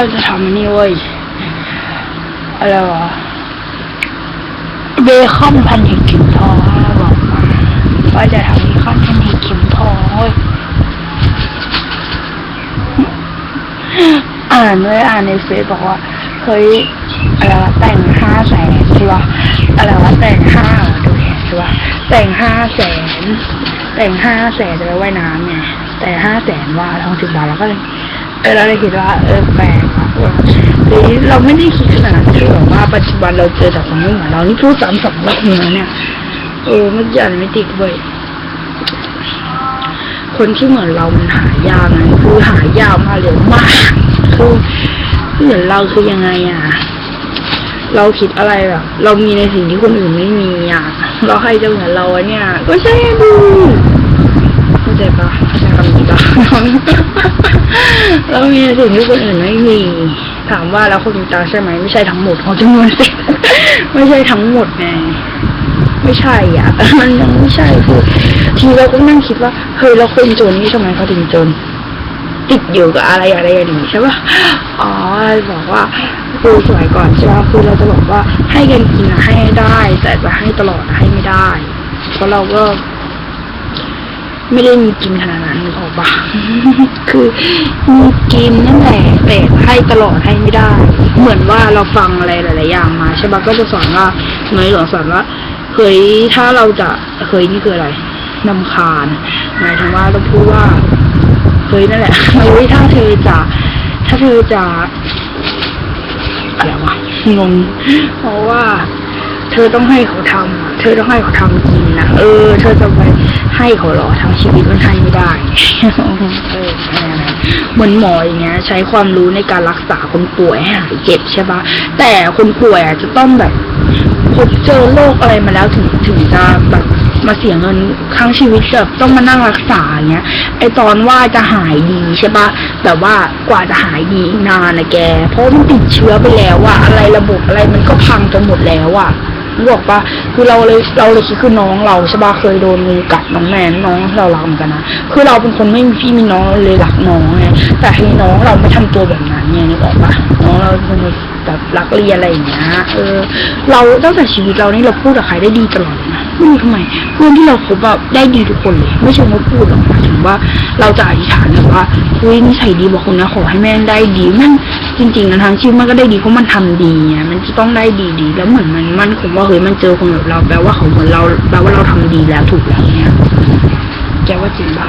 เราจะทำนี่เว้ยอะไรวะเบคอนพันหินเข็มทองบอกมาว่าจะทำเบคอนพันหินเข็มทองเว้ยอ่านเลยอ่านในเฟซบอกว่าเฮ้ยอะไรวะแต่งห้าแสนใช่ปะอะไรวะแต่งห้าดูดิใช่ปะแต่งห้าแสนแต่งห้าแสนจะไปว่ายน้ำไงแต่ห้าแสนว่าทองสิบบาทแล้วก็เลย เออเราเลยคิดว่าเออแปลกอะว่าหรือเราไม่ได้คิดขนาดนั้นคือแบบว่าปัจจุบันเราเจอแต่คนไม่เหมือนเรานี่พูดซ้ำสองรอบแล้วเนี่ยเออไม่ยันไม่ติดเว้ยคนที่เหมือนเรามันหายากนะคือหายากมากเลยมากคือเหมือนเราคือยังไงอะ เราคิดอะไรแบบเรามีในสิ่งที่คนอื่นไม่มีอะ เราใครจะเหมือนเราอะเนี่ย ก็ใช่ดูเข้าใจปะเข้าใจคำนี้ปะ เรามีสิ่งที่คนอื่นไม่มี ถามว่าแล้วคนมีตังใช่ไหมไม่ใช่ทั้งหมดของจำนวนสิไม่ใช่ทั้งหมดไงไม่ใช่อะมันยังไม่ใช่คือทีเราก็นั่งคิดว่าเฮ้ยเราคนจนนี่ทำไมเขาถึงจน ติดอยู่กับอะไรอะไรอย่างนี้ใช่ป่ะอ๋อบอกว่าคือสมัยก่อนใช่ปะคือเราจะบอกว่าให้กันกินให้ได้ แต่จะให้ตลอดให้ไม่ได้เพราะเราก็ ไม่ได้มีกินขนาดนั้นนึกออกปะคือมีกินนั่นแหละแต่ให้ตลอดให้ไม่ได้ เหมือนว่าเราฟังอะไรหลายๆอย่างมาใช่ปะก็จะสอนว่าในหลวงสอนว่าเคยถ้าเราจะเคยนี่คืออะไรนำคาญหมายถึงว่าเราพูดว่าเฮ้ยนั่นแหละเฮ้ยถ้าเธอจะ ถ้าเธอจะอะไรวะงงเพราะว่า เธอต้องให้เขาทำอะเธอต้องให้เขาทำจริงนะเออ เธอจะไป ให้เขาหรอทั้งชีวิตมันให้ไม่ได้ เอออะไรนะเหมือนหมออย่างเงี้ย ใช้ความรู้ในการรักษาคนป่วยให้หายเจ็บใช่ปะแต่คนป่วยอะจะต้องแบบพบเจอโรคอะไรมาแล้วถึงถึงจะแบบมาเสียเงินครั้งชีวิตแบบต้องมานั่งรักษาเงี้ย ไอตอนว่าจะหายดีใช่ปะแบบว่ากว่าจะหายดีนานนะแก เพราะมันติดเชื้อไปแล้วอะอะไรระบบอะไรมันก็พังจนหมดแล้วอะ บอกปะคือเราเลยเราเลยคิดคือน้องเราใช่ปะเคยโดนงูกัดน้องแมนน้องเรารักเหมือนกันนะคือเราเป็นคนไม่มีพี่มีน้องเลยรักน้องไงแต่ให้น้องเราไม่ทำตัวแบบนั้นไงนึกออกปะน้องเราเป็นคนแบบรักเรียนอะไรอย่างเงี้ยเออ เราตั้งแต่ชีวิตเรานี่เราพูดกับใครได้ดีตลอดนะไม่รู้ทำไมเพื่อนที่เราคบแบบได้ดีทุกคนเลยไม่ใช่ว่าพูดหรอกหมายถึงว่า เราจะอธิษฐานแบบว่าคุยนิสัยดีบอกคนนะขอให้แม่ได้ดีแม่ง จริงๆนะทางชีวิตมันก็ได้ดีเพราะมันทำดีไงมันจะต้องได้ดีๆ แล้วเหมือนมันมันคงว่าเฮ้ยมันเจอคนแบบเราแปลว่าเขาเหมือนเราแปลว่าเราทำดีแล้วถูกแล้วเนี่ยแกว่าจริงป่ะ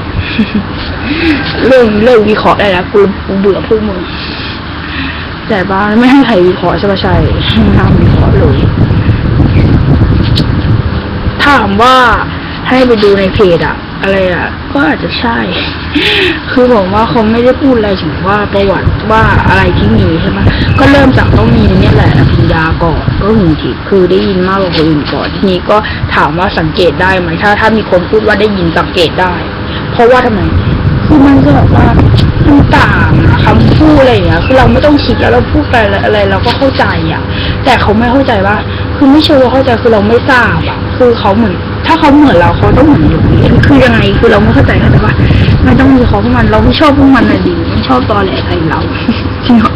เรื่องเรื่องวิเคราะห์ได้แล้วกูกูเบื่อพวกมึงแต่บ้านไม่ให้ใครวิเคราะห์ใช่ปะใช่ห้ามวิเคราะห์เลยถามว่าให้ไปดูในเพจอะอะไรอะ ก็อาจจะใช่ คือผมว่าเขาไม่ได้พูดอะไรถึงว่าประวัติว่าอะไรที่มีใช่ไหมก็เริ่มจากต้องมีเนี่ยแหละอภิญญาก่อนก็หึงทิพคือได้ยินมากกว่าคนอื่นก่อนทีนี้ก็ถามว่าสังเกตได้ไหมถ้า ถ้ามีคนพูดว่าได้ยินสังเกตได้ เพราะว่าทำไมคือมันก็แบบว่ามันต่างอะคำพูดอะไรอย่างเงี้ยคือเราไม่ต้องคิดแล้วเราพูดไปอะไรเราก็เข้าใจอะ แต่เขาไม่เข้าใจว่า คือไม่เชื่อว่าเข้าใจคือเราไม่ทราบอะ คือเขาเหมือน ถ้าเขาเหมือนเราเขาต้องเหมือนอยู่ดีคือยังไงคือเราไม่เข้าใจเขาแต่ว่าไม่ต้องมีเขาพวกมันเราไม่ชอบพวกมันเลยดีไม่ชอบตอแหลใครเราจริงเหรอ